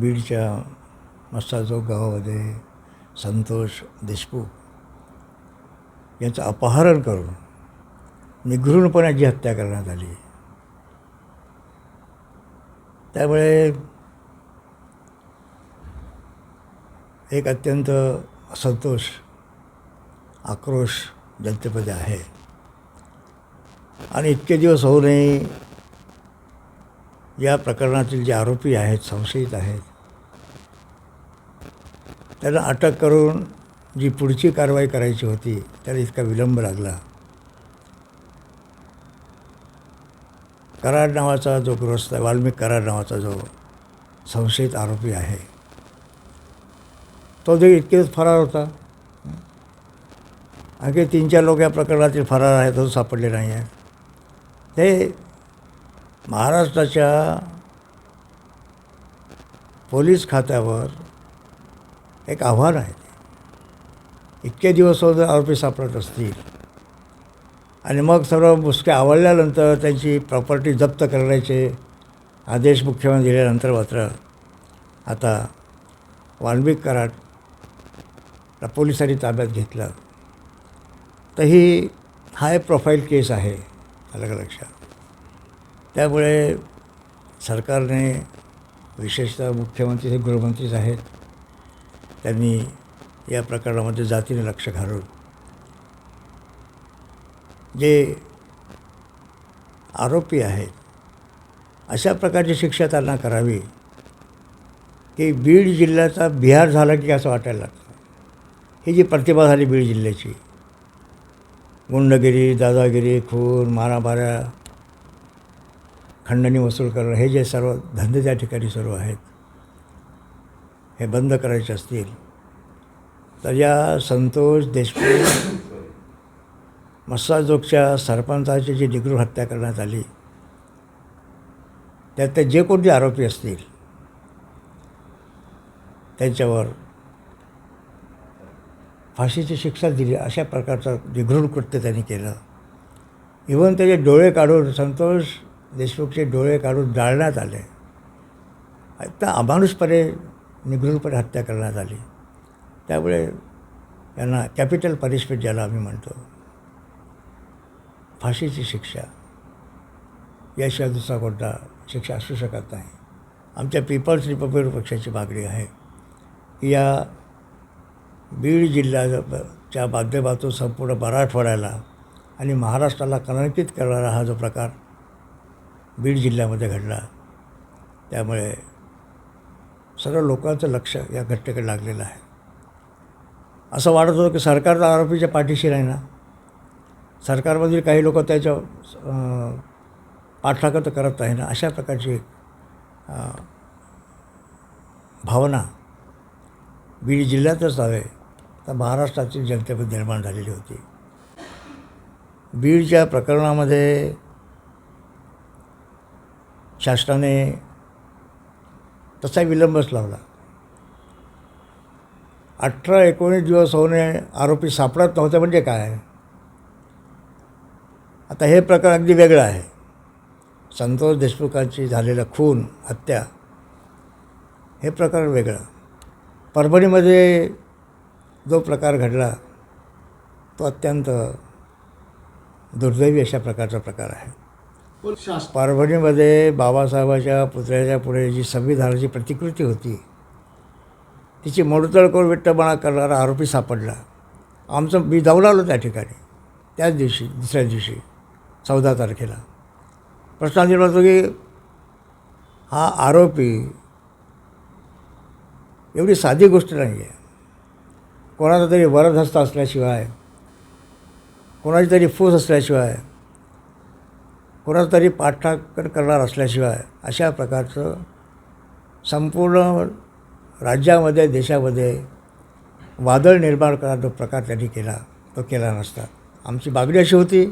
बीडच्या मस्ताचौक गावामध्ये संतोष देशमुख यांचं अपहरण करून निघृणपणाची हत्या करण्यात आली. त्यामुळे एक अत्यंत असंतोष आक्रोश जनतेमध्ये आहे. आणि इतके दिवस होऊ नये या प्रकरणातील जे आरोपी आहेत संशयित आहेत त्यांना अटक करून जी पुढची कारवाई करायची होती त्याला इतका विलंब लागला. कराड नावाचा जो गृहस्थ आहे वाल्मिक कराड नावाचा जो संशयित आरोपी आहे तो देखील इतकेच फरार होता. आणखी तीन चार लोक या प्रकरणातील फरार आहेत तो सापडले नाही आहेत. ते महाराष्ट्राच्या पोलीस खात्यावर एक आव्हान आहे ते. इतके दिवस जर आरोपी सापडत असतील. आणि मग सर्व मुसके आवडल्यानंतर त्यांची प्रॉपर्टी जप्त करण्याचे आदेश मुख्यमंत्री दिल्यानंतर मात्र आता वाल्मिक कराड पोलिसांनी ताब्यात घेतलं. तर ही हाय प्रोफाईल केस आहे अलग लक्षात. त्यामुळे सरकारने विशेषतः मुख्यमंत्री हे गृहमंत्रीच आहेत. त्यांनी या प्रकरणामध्ये जातीने लक्ष घालून जे आरोपी आहेत अशा प्रकारची शिक्षा त्यांना करावी की बीड जिल्ह्याचा बिहार झाला की असं वाटायला लागतं. ही जी प्रतिभा झाली बीड जिल्ह्याची गुंडगिरी दादागिरी खून मारामाऱ्या खंडणी वसूल करणं हे जे सर्व धंदे त्या ठिकाणी सुरू आहेत हे बंद करायचे असतील तर या संतोष देशमुख मस्साजोगच्या सरपंचाची जी डिग्रू हत्या करण्यात आली त्यात ते जे कोणते आरोपी असतील त्यांच्यावर फाशीची शिक्षा दिली अशा प्रकारचं निघृण कृत्य त्यांनी केलं. इवन त्याचे डोळे काढून संतोष देशमुखचे डोळे काढून जाळण्यात आले. आता अमानुषपणे निघृणपणे हत्या करण्यात आली. त्यामुळे यांना कॅपिटल पनिशमेंट ज्याला आम्ही म्हणतो फाशीची शिक्षा. याशिवाय दुसरा कोणता शिक्षा असू शकत नाही. आमच्या पीपल्स रिपब्लिक पक्षाची मागणी आहे की या बीड जिल्ह्याच्या माध्यमातून संपूर्ण मराठवाड्याला आणि महाराष्ट्राला कलंकित करणारा हा जो प्रकार बीड जिल्ह्यामध्ये घडला त्यामुळे सर्व लोकांचं लक्ष या घटनेकडे लागलेलं आहे. असं वाटत होतं की सरकार तर आरोपीच्या पाठीशी नाही ना सरकारमधील काही लोक त्याच्या पाठलागत करत आहे ना अशा प्रकारची भावना बीड जिल्ह्यातच नव्हे तर महाराष्ट्रातील जनतेमध्ये निर्माण झालेली होती. बीडच्या प्रकरणामध्ये शासनाने तसा विलंबच लावला. अठरा एकोणीस दिवस होणे आरोपी सापडत नव्हते म्हणजे काय? आता हे प्रकार अगदी वेगळं आहे. संतोष देशमुखांची झालेलं खून हत्या हे प्रकार वेगळं. परभणीमध्ये जो प्रकार घडला तो अत्यंत दुर्दैवी अशा प्रकारचा प्रकार आहे. परभणीमध्ये बाबासाहेबाच्या पुतळ्याच्या पुढे जी संविधानाची प्रतिकृती होती तिची मोडतळ करून विट्टपणा करणारा आरोपी सापडला. आमचं मी जाऊन आलो त्या ठिकाणी त्याच दिवशी दुसऱ्या दिवशी चौदा तारखेला. प्रश्न निर्माण होतो की हा आरोपी एवढी साधी गोष्ट नाही आहे कोणाचा तरी वरदहस्त असल्याशिवाय कोणाची तरी फूस असल्याशिवाय कोणाचा तरी पाठलाग करणार असल्याशिवाय अशा प्रकारचं संपूर्ण राज्यामध्ये देशामध्ये वादळ निर्माण करणारा जो प्रकार त्यांनी केला तो केला नसता. आमची मागणी अशी होती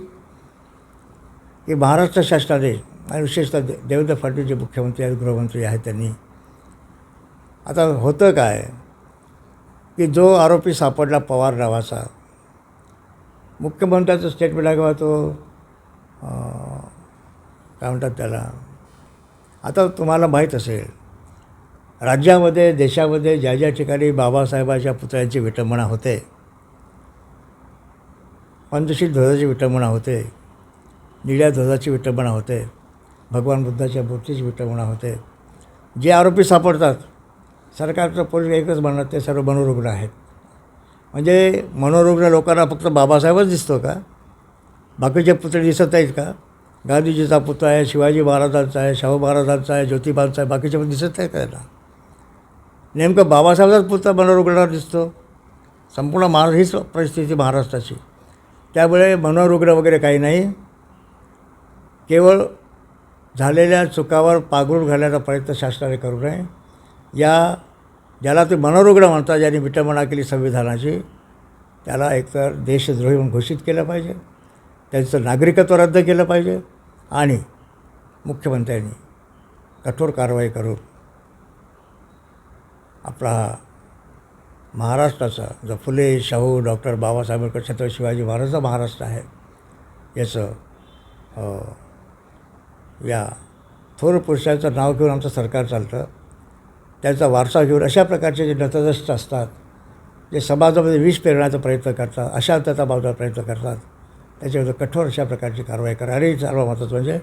की महाराष्ट्र शासनाने आणि विशेषतः दे देवेंद्र फडणवीस जे मुख्यमंत्री आहेत गृहमंत्री आहेत त्यांनी आता होतं काय की जो आरोपी सापडला पवार नावाचा मुख्यमंत्र्याचं स्टेटमेंट आहे किंवा तो काय म्हणतात त्याला? आता तुम्हाला माहीत असेल राज्यामध्ये देशामध्ये ज्या ज्या ठिकाणी बाबासाहेबाच्या पुतळ्यांची विटंबना होते पंचशील ध्वजाची विटंबना होते निळ्या ध्वजाची विटंबना होते भगवान बुद्धाच्या मूर्तीची विटंबना होते जे आरोपी सापडतात सरकारचं पोलीस एकच म्हणतात ते सर्व मनोरुग्ण आहेत. म्हणजे मनोरुग्ण लोकांना फक्त बाबासाहेबच दिसतो का? बाकीचे पुतळे दिसत आहेत का? गांधीजीचा पुतळा आहे शिवाजी महाराजांचा आहे शाहू महाराजांचा आहे ज्योतिबांचा आहे बाकीचे पण दिसत नाही त्याला. नेमकं बाबासाहेबांचाच पुतळा मनोरुग्णावर दिसतो. संपूर्ण महाराष्ट्र हीच परिस्थिती महाराष्ट्राची. त्यामुळे मनोरुग्ण वगैरे काही नाही. केवळ झालेल्या चुकावर पागरून घालण्याचा प्रयत्न शासनाने करू नये. या ज्याला ते मनोरुग्ण म्हणतात ज्यांनी विटंबना केली संविधानाची त्याला एकतर देशद्रोही म्हणून घोषित केलं पाहिजे. त्यांचं नागरिकत्व रद्द केलं पाहिजे आणि मुख्यमंत्र्यांनी कठोर कारवाई करून आपला महाराष्ट्राचा जो फुले शाहू डॉक्टर बाबासाहेब आंबेडकर छत्रपती शिवाजी महाराजचा महाराष्ट्र आहे याचं या थोर पुरुषांचं नाव घेऊन आमचं सरकार चालतं. त्यांचा वारसा घेऊन अशा प्रकारचे जे नतदस्थ असतात जे समाजामध्ये विष पेरण्याचा प्रयत्न करतात अशांतता मावण्याचा प्रयत्न करतात त्याच्याविरुद्ध कठोर अशा प्रकारची कारवाई करा. आणि सर्व महत्त्वाचं म्हणजे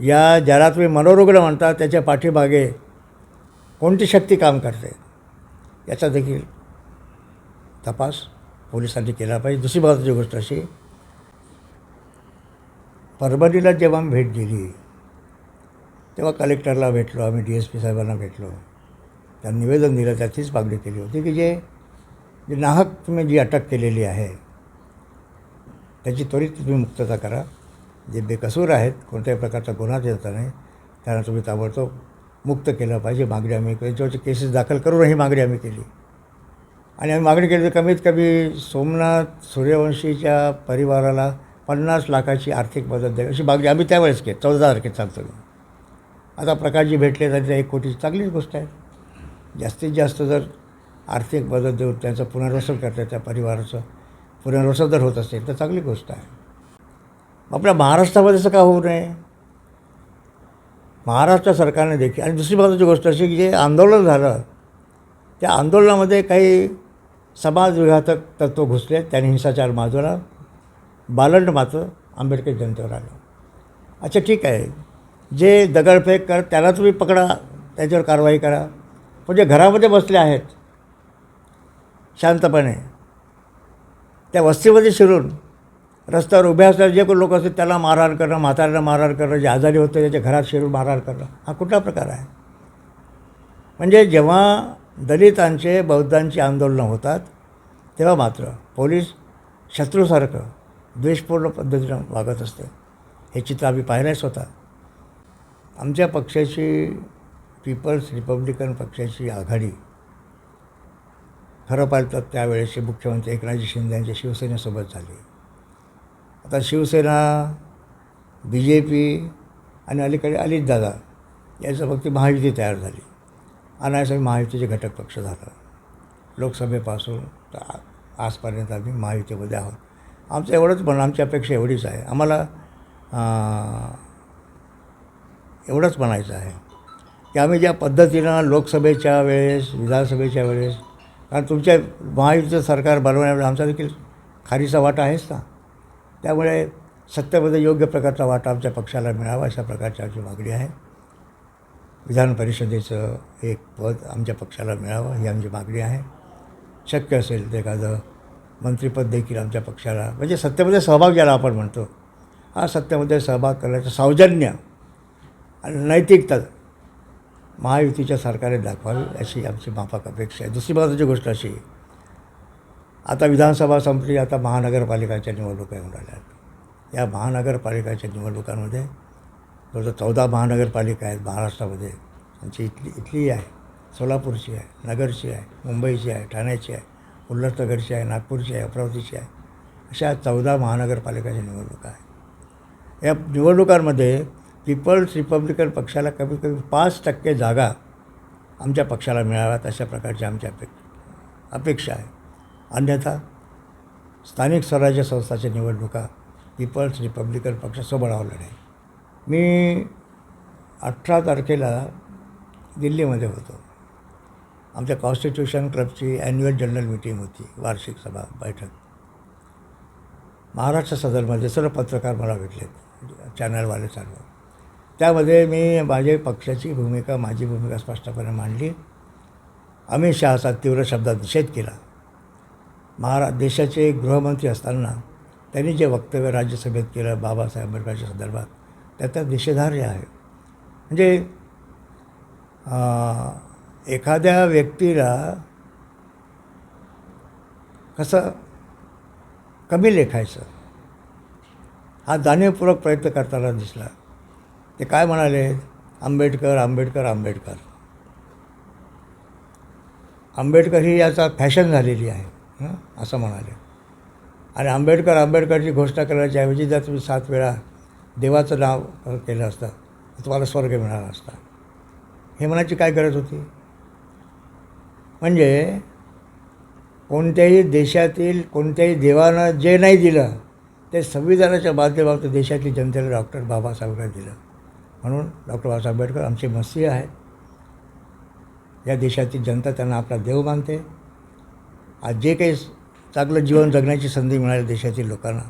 या ज्याला तुम्ही मनोरुग्ण म्हणता त्याच्या पाठीमागे कोणती शक्ती काम करते याचा देखील तपास पोलिसांनी केला पाहिजे. दुसरी महत्त्वाची गोष्ट अशी परभणीला जेव्हा आम्ही भेट दिली तेव्हा कलेक्टरला भेटलो आम्ही डी एस पी साहेबांना भेटलो. त्यांना निवेदन दिलं त्याचीच मागणी केली होती की जे जे नाहक तुम्ही जी अटक केलेली आहे त्याची त्वरित तुम्ही मुक्तता करा. जे बेकसूर आहेत कोणत्याही प्रकारचा गुन्हा देता नाही. त्यांना तुम्ही ताबडतोब मुक्त केलं पाहिजे. मागणी आम्ही त्यांच्यावरचे केसेस दाखल करून ही मागणी आम्ही केली. आणि आम्ही मागणी केली तर कमीत कमी सोमनाथ सूर्यवंशीच्या परिवाराला पन्नास लाखाची आर्थिक मदत द्यावी अशी मागणी आम्ही त्यावेळेस केली. चौदा तारखेत सांगतो मी. आता प्रकाशजी भेटले तर एक कोटीची चांगलीच गोष्ट आहे. जास्तीत जास्त जर आर्थिक मदत देऊन त्यांचं पुनर्वसन करतात त्या परिवाराचं पुनर्वसन जर होत असेल तर चांगली गोष्ट आहे. आपल्या महाराष्ट्रामध्ये असं का होऊ नये? महाराष्ट्र सरकारने देखील आणि दुसरी महत्त्वाची गोष्ट अशी की जे आंदोलन झालं त्या आंदोलनामध्ये काही समाजविघातक तत्त्व घुसले त्यांनी हिंसाचार माजवला. बालंड मात्र आंबेडकर जनतेवर आलं. अच्छा ठीक आहे. जे दगडफेक कर त्याला तुम्ही पकडा त्याच्यावर कारवाई करा. पण जे घरामध्ये बसले आहेत शांतपणे त्या वस्तीमध्ये शिरून रस्त्यावर उभे असणारे जे कोण लोक असतील त्याला मारहाण करणं म्हाताऱ्यांना मारहाण करणं जे आजारी होते त्याच्या घरात शिरून मारहाण करणं हा कुठला प्रकार आहे? म्हणजे जेव्हा दलितांचे बौद्धांची आंदोलनं होतात तेव्हा मात्र पोलीस शत्रूसारखं द्वेषपूर्ण पद्धतीनं वागत असते. हे चित्र आम्ही पाहिलं स्वतः. आमच्या पक्षाची पीपल्स रिपब्लिकन पक्षाची आघाडी खरं पाहिलं तर त्यावेळेचे मुख्यमंत्री एकनाथजी शिंदे यांच्या शिवसेनेसोबत झाली. आता शिवसेना बी जे पी आणि अलीकडे अलितदादा याचं फक्त महायुती तयार झाली. अनायास महायुतीचे घटक पक्ष झाला. लोकसभेपासून तर आजपर्यंत आम्ही महायुतीमध्ये आहोत. आमचं एवढंच म्हणणं आमची अपेक्षा एवढीच आहे. आम्हाला एवढंच म्हणायचं आहे की आम्ही ज्या पद्धतीनं लोकसभेच्या वेळेस विधानसभेच्या वेळेस कारण तुमच्या महायुतीचं सरकार बनवण्यामध्ये आमचा देखील खारीचा वाटा आहेच ना. त्यामुळे सत्तेमध्ये योग्य प्रकारचा वाटा आमच्या पक्षाला मिळावा अशा प्रकारची आमची मागणी आहे. विधान परिषदेचं एक पद आमच्या पक्षाला मिळावं ही आमची मागणी आहे. शक्य असेल तर एखादं मंत्रिपद देखील आमच्या पक्षाला म्हणजे सत्तेमध्ये सहभाग ज्याला आपण म्हणतो हा सत्तेमध्ये सहभाग करण्याचं सौजन्य आणि नैतिकता महायुतीच्या सरकारने दाखवावी अशी आमची माफक अपेक्षा आहे. दुसरी महत्त्वाची गोष्ट अशी आता विधानसभा संपली आता महानगरपालिकाच्या निवडणुका येऊन राहिल्या आहेत. या महानगरपालिकाच्या निवडणुकांमध्ये जवळजवळ चौदा महानगरपालिका आहेत महाराष्ट्रामध्ये. आमची इथली इथली आहे सोलापूरची आहे नगरची आहे मुंबईची आहे ठाण्याची आहे उल्हासनगरची आहे नागपूरची आहे अमरावतीची आहे. अशा चौदा महानगरपालिकाच्या निवडणुका आहे या निवडणुकांमध्ये पीपल्स रिपब्लिकन पक्षाला कमीत कमी पाच टक्के जागा आमच्या पक्षाला मिळाव्यात अशा प्रकारची आमची अपेक्षा अपेक्षा आहे. अन्यथा स्थानिक स्वराज्य संस्थाच्या निवडणुका पीपल्स रिपब्लिकन पक्षासोबत नाही मी अठरा तारखेला दिल्लीमध्ये होतो. आमच्या कॉन्स्टिट्यूशन क्लबची ॲन्युअल जनरल मीटिंग होती वार्षिक सभा बैठक. महाराष्ट्र सदनमध्ये सर्व पत्रकार मला भेटले चॅनलवाले सर्व. त्यामध्ये मी माझ्या पक्षाची भूमिका माझी भूमिका स्पष्टपणे मांडली. अमित शहाचा तीव्र शब्दात निषेध केला. महारा देशाचे गृहमंत्री असताना त्यांनी जे वक्तव्य राज्यसभेत केलं बाबासाहेब आंबेडकरच्या संदर्भात त्याचा निषेधार्ह आहे. म्हणजे एखाद्या व्यक्तीला कसं कमी लेखायचं हा जाणीवपूर्वक प्रयत्न करताना दिसला. ते काय म्हणाले? आंबेडकर आंबेडकर आंबेडकर. आंबेडकर ही याचा फॅशन झालेली आहे असं म्हणाले. आणि आंबेडकर आंबेडकरची घोषणा करण्याच्या ऐवजी जर तुम्ही सात वेळा देवाचं नाव केलं असतं तर तुम्हाला स्वर्ग मिळाला असता. हे म्हणायची काय गरज होती? म्हणजे कोणत्याही देशातील कोणत्याही देवानं जे नाही दिलं ते संविधानाच्या माध्यमातून देशातील जनतेला डॉक्टर बाबासाहेबांना दिलं. म्हणून डॉक्टर बाबासाहेब आंबेडकर आमचे मसीह आहेत. या देशातील जनता त्यांना आपला देव मानते. आज जे काही चांगलं जीवन जगण्याची संधी मिळाली देशातील लोकांना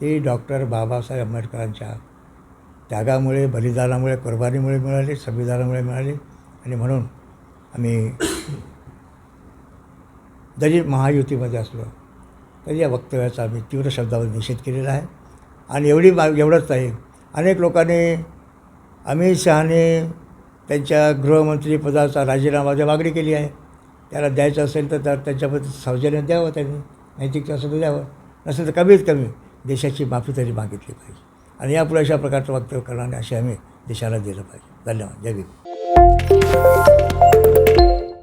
ती डॉक्टर बाबासाहेब आंबेडकरांच्या त्यागामुळे बलिदानामुळे कुर्बानीमुळे मिळाली संविधानामुळे मिळाली. आणि म्हणून आम्ही जरी महायुतीमध्ये असलो तरी या वक्तव्याचा आम्ही तीव्र शब्दावर निषेध केलेला आहे. आणि एवढी मा एवढंच नाही. अनेक लोकांनी अमित शहाने त्यांच्या गृहमंत्रीपदाचा राजीनामा द्या मागणी केली आहे त्याला द्यायचं असेल तर त्या- त्याच्याबद्दल सौजन्य द्यावं त्यांनी नैतिकता असेल तर द्यावं. नसेल तर कमीत कमी देशाची माफी तरी मागितली पाहिजे. आणि यापुढे अशा प्रकारचं वक्तव्य करणार असे आम्ही देशाला दिलं पाहिजे. धन्यवाद. जय भीम